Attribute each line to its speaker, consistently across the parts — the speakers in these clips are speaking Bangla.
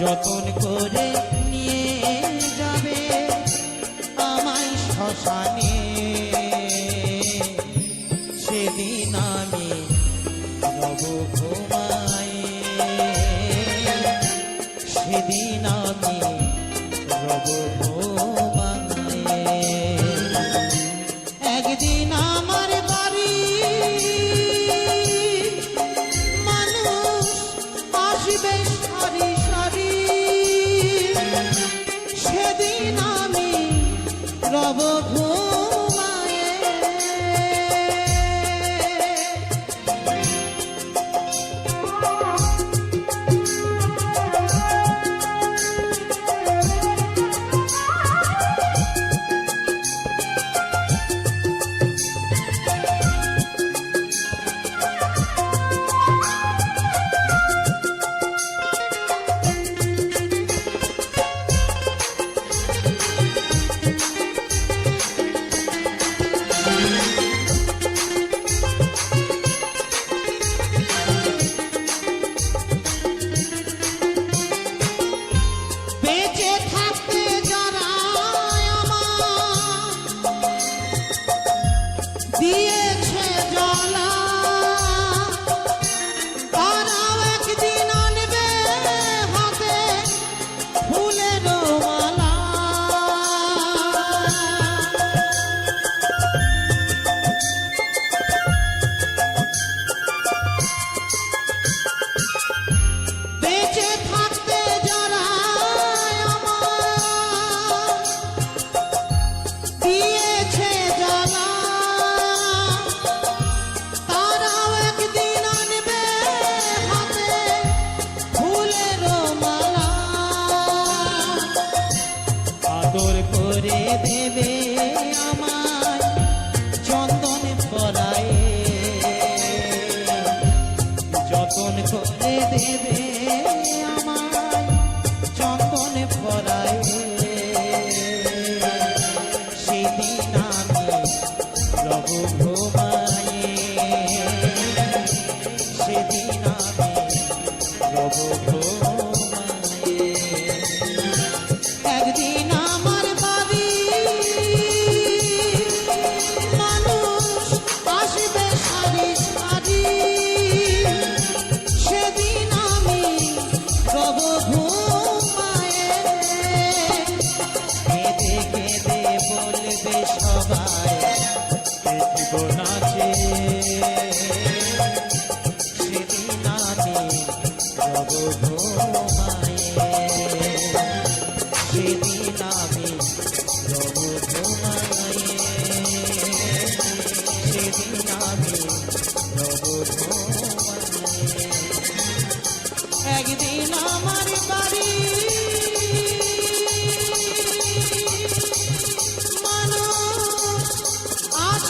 Speaker 1: যতন করে নিয়ে যাবে আমায় শ্মশানে। সেদিন আমি নব ঘুমা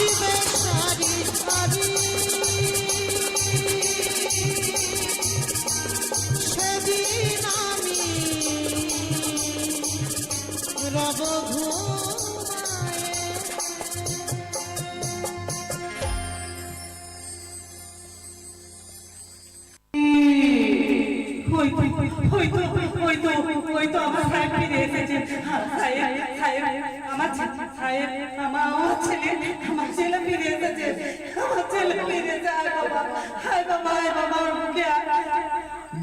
Speaker 1: আসবে সারি সারি সেদিন আমি রব ঘুমায়ে
Speaker 2: ওই তো ওই তো ওই তো ওই তো আমার সাহেব ফিরে এসেছে সাহেব সাহেব আমার সাহেব আমার ছেলে আমার ছেলে ফিরে এসেছে। আমার ছেলে ফিরে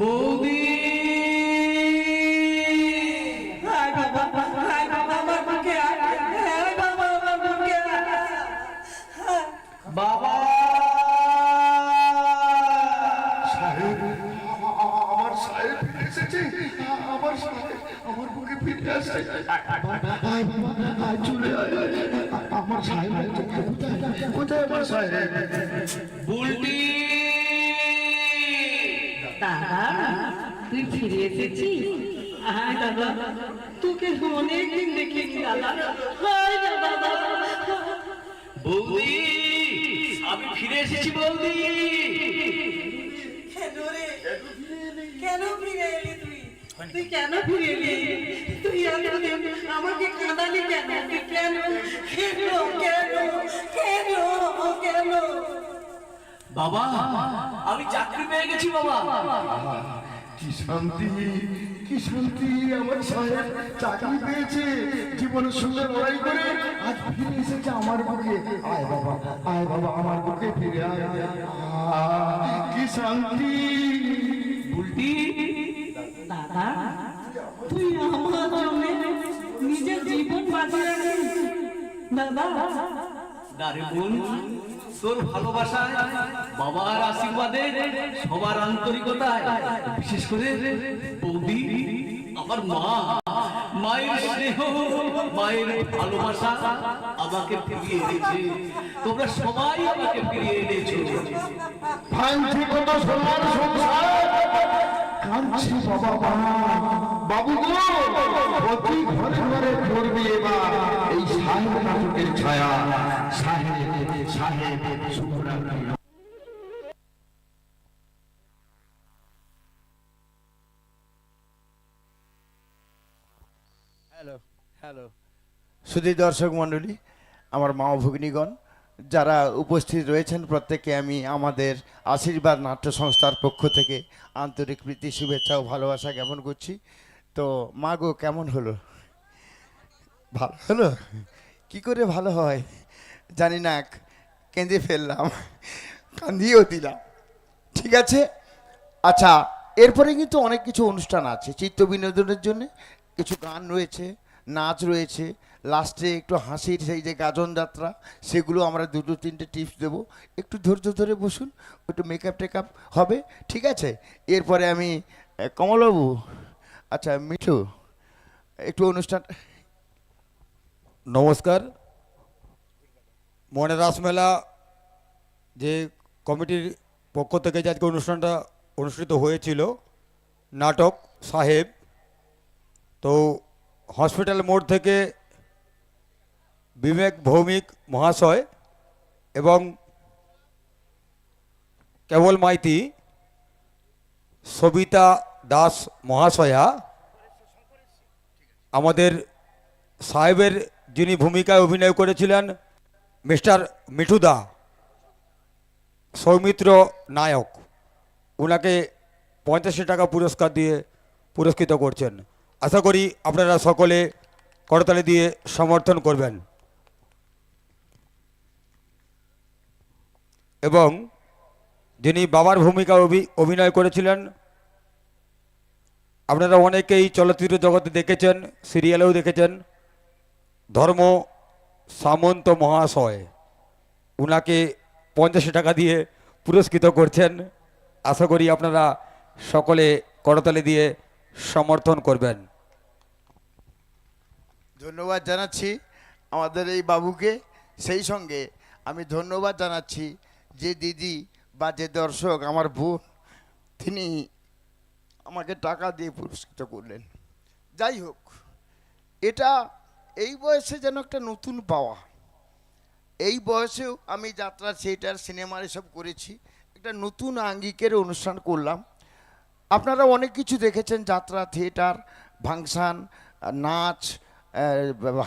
Speaker 3: বৌদি
Speaker 4: ফিরে এসেছে আমার আমার বুকে ফিরে আসে। চলে আমার সাহেব কোথায়? আমার সাহেব?
Speaker 3: বুলটি।
Speaker 2: দাদা তুই ফিরে এসেছিস? আয় দাদা তোকে অনেকদিন দেখিনি দাদা হায় দাদা
Speaker 3: বৌদি আমি ফিরে এসেছি বৌদি
Speaker 2: কেন রে কেন ফিরে এলি তুই? তুই কেন ফিরে এলি? তুই আমাকে কাঁদালি কেন? তুই কেন কেন কেন কেন কেন
Speaker 3: বাবা আমি চাকরি পেয়ে গেছি বাবা
Speaker 4: কি শান্তি। কি শান্তি আমার সাহেব? চাকরি পেয়েছে জীবনের সঙ্গে লড়াই করে। আজ ফিরে এসেছে আমার বুকে। আয় বাবা আয় বাবা আমার বুকে ফিরে আয়। কি শান্তি।
Speaker 3: বুলটি
Speaker 2: দাদা তুই আমার জন্য নিজের জীবন বাঁচিয়ে দাদা
Speaker 3: দারে বোন তোর ভালোবাসায়, বাবার আশীর্বাদে, সবার আন্তরিকতায়, বিশেষ করে বৌদি, আমার মা, মায়ের স্নেহ, মায়ের ভালোবাসা আমাকে ফিরিয়ে এনেছে। তোমরা সবাই আমাকে ফিরিয়ে এনেছো।
Speaker 4: ভাঙছি কত সোনার সংসার। কাঁদছি বাবা বাবু প্রতি ঘরে ঘরে পড়বে এবার। এই সাহেব নাটকের ছায়া। সাহেব সাহেব শুভরাত্রি
Speaker 5: হ্যালো হ্যালো সুধী দর্শক মণ্ডলী আমার মা ও ভগ্নীগণ যারা উপস্থিত রয়েছেন প্রত্যেককে আমি আমাদের আশীর্বাদ নাট্য সংস্থার পক্ষ থেকে আন্তরিক প্রীতি শুভেচ্ছা ও ভালোবাসা জ্ঞাপন করছি। তো, মা গো, কেমন হলো? ভালো, হলো? কি করে ভালো হয়? জানি না কেঁদে ফেললাম, কান্দিয়েও দিলাম। ঠিক আছে? আচ্ছা এরপরে কিন্তু অনেক কিছু অনুষ্ঠান আছে, চিত্ত বিনোদনের জন্য কিছু গান রয়েছে, নাচ রয়েছে। লাস্টে একটু হাসির সেই যে গাজন যাত্রা, সেগুলো আমরা দুটো, তিনটে টিপস দেবো। একটু ধৈর্য ধরে বসুন, একটু মেকআপ টেকআপ হবে, ঠিক আছে? এরপরে আমি কমলবাবু আচ্ছা মিঠু, একটু অনুষ্ঠান
Speaker 6: নমস্কার। মনে রাসমেলা যে কমিটির পক্ষ থেকে যে আজকে অনুষ্ঠানটা অনুষ্ঠিত হয়েছিল, নাটক সাহেব, তো হসপিটাল মোড় থেকে বিবেক ভৌমিক মহাশয় এবং কেবল মাইতি, সবিতা দাস মহাশয়া, আমাদের সাহেবের যিনি ভূমিকায় অভিনয় করেছিলেন, মিস্টার মিঠুদা সৌমিত্র নায়ক ওনাকে পঞ্চাশি টাকা পুরস্কার দিয়ে পুরস্কৃত করছেন। আশা করি আপনারা সকলে করতালি দিয়ে সমর্থন করবেন। এবং যিনি বাবার ভূমিকা অভি- অভিনয় করেছিলেন আপনারা অনেকেই চলচ্চিত্র জগতে দেখেছেন, সিরিয়ালেও দেখেছেন, ধর্ম সামন্ত মহাশয়। উনাকে পঞ্চাশ টাকা দিয়ে পুরস্কৃত করছেন। আশা করি আপনারা সকলে করতালি দিয়ে সমর্থন করবেন।
Speaker 5: ধন্যবাদ জানাচ্ছি আমাদের এই বাবুকে। সেই সঙ্গে আমি ধন্যবাদ জানাচ্ছি যে দিদি বা যে দর্শক, আমার বোন, তিনি আমাকে টাকা দিয়ে পুরস্কৃত করলেন। যাই হোক, এটা এই বয়সে যেন একটা নতুন পাওয়া। এই বয়সেও আমি যাত্রা থিয়েটার, সিনেমার এসব করেছি। একটা নতুন আঙ্গিকের অনুষ্ঠান করলাম। আপনারা অনেক কিছু দেখেছেন, যাত্রা, থিয়েটার ফাংশান নাচ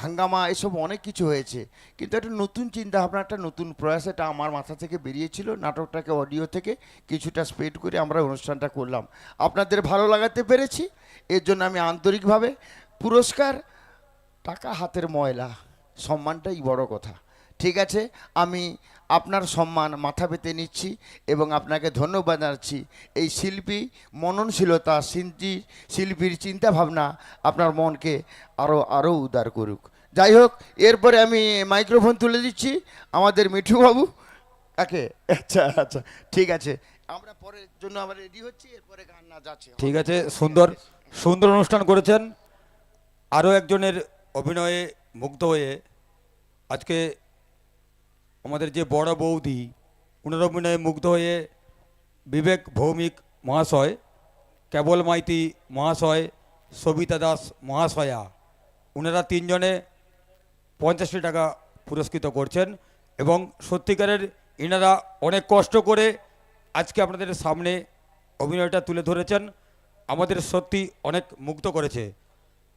Speaker 5: হাঙ্গামা এসব অনেক কিছু হয়েছে। কিন্তু একটা নতুন চিন্তা ভাবনা একটা নতুন প্রয়াস এটা আমার মাথা থেকে বেরিয়েছিল, নাটকটাকে অডিও থেকে কিছুটা স্প্রেড করে আমরা অনুষ্ঠানটা করলাম। আপনাদের ভালো লাগাতে পেরেছি, এর জন্য আমি আন্তরিকভাবে পুরস্কার, টাকা হাতের ময়লা, সম্মানটাই বড় কথা। ঠিক আছে, আমি আপনার সম্মান মাথা পেতে নিচ্ছি এবং আপনাকে ধন্যবাদ জানাচ্ছি। এই শিল্পী মননশীলতা শিল্পী শিল্পীর চিন্তাভাবনা আপনার মনকে আরও আরও উদার করুক। যাই হোক, এরপরে আমি মাইক্রোফোন তুলে দিচ্ছি। আমাদের মিঠুবাবু কাকে আচ্ছা আচ্ছা ঠিক আছে। আমরা পরের জন্য আমরা রেডি হচ্ছি, এরপরে গান না যাচ্ছে।
Speaker 6: ঠিক আছে, সুন্দর সুন্দর অনুষ্ঠান করেছেন। আরও একজনের অভিনয়ে মুগ্ধ হয়ে আজকে আমাদের যে বড় বৌদি ওনার অভিনয়ে মুগ্ধ হয়ে বিবেক ভৌমিক মহাশয়, কেবল মাইতি মহাশয়, সবিতা দাস মহাশয়া ওনারা তিনজনে পঞ্চাশটি টাকা পুরস্কৃত করছেন এবং সত্যিকারের এনারা অনেক কষ্ট করে আজকে আপনাদের সামনে অভিনয়টা তুলে ধরেছেন, আমাদের সত্যি অনেক মুগ্ধ করেছে।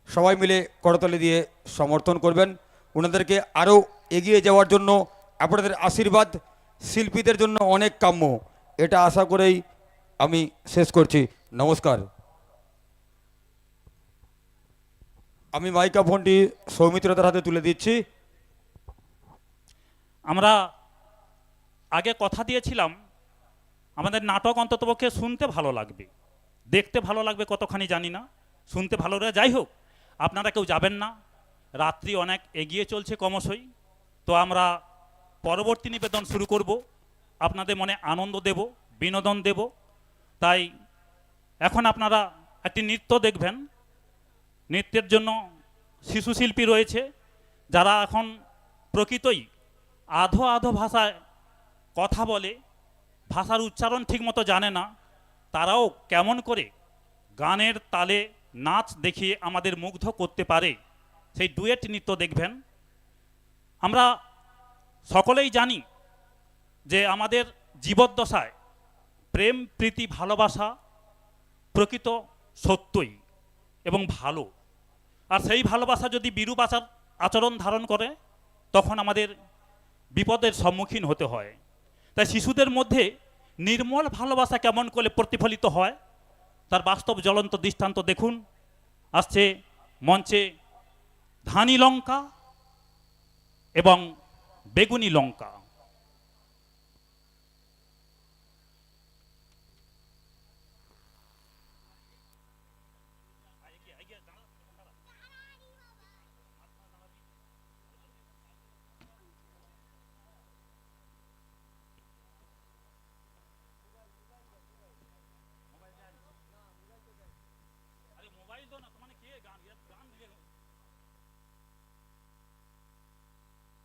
Speaker 6: সবাই মিলে করতালি দিয়ে সমর্থন করবেন। ওনাদেরকে আরও এগিয়ে যাওয়ার জন্য আপনাদের আশীর্বাদ শিল্পীদের জন্য অনেক কাম্য। এটা আশা করেই আমি শেষ করছি। নমস্কার। আমি মাইকা ফোনটি সৌমিত্রতার হাতে তুলে দিচ্ছি।
Speaker 7: আমরা আগে কথা দিয়েছিলাম, আমাদের নাটক অন্ততপক্ষে শুনতে ভালো লাগবে। দেখতে ভালো লাগবে কতখানি জানি না। শুনতে ভালো লাগে যাই হোক, আপনারা কেউ যাবেন না। রাত্রি অনেক এগিয়ে চলছে ক্রমশই। তো আমরা পরবর্তী নিবেদন শুরু করব। আপনাদের মনে আনন্দ দেব, বিনোদন দেব। তাই এখন আপনারা একটি নৃত্য দেখবেন। নৃত্যের জন্য শিশু শিল্পী রয়েছে, যারা এখন প্রকৃতই আধো আধো ভাষায় কথা বলে, ভাষার উচ্চারণ ঠিকমতো জানে না। তারাও কেমন করে গানের তালে নাচ দেখিয়ে আমাদের মুগ্ধ করতে পারে, সেই ডুয়েট নৃত্য দেখবেন। আমরা সকলেই জানি যে আমাদের জীবদ্দশায় প্রেম, প্রীতি, ভালোবাসা প্রকৃত সত্যই এবং ভালো। আর সেই ভালোবাসা যদি বিরূপ আচার, আচরণ ধারণ করে, তখন আমাদের বিপদের সম্মুখীন হতে হয়। তাই শিশুদের মধ্যে নির্মল ভালোবাসা কেমন করে প্রতিফলিত হয়, তার বাস্তব জ্বলন্ত দৃষ্টান্ত দেখুন। আসছে মঞ্চে ধানি লঙ্কা এবং বেগুনি লঙ্কা।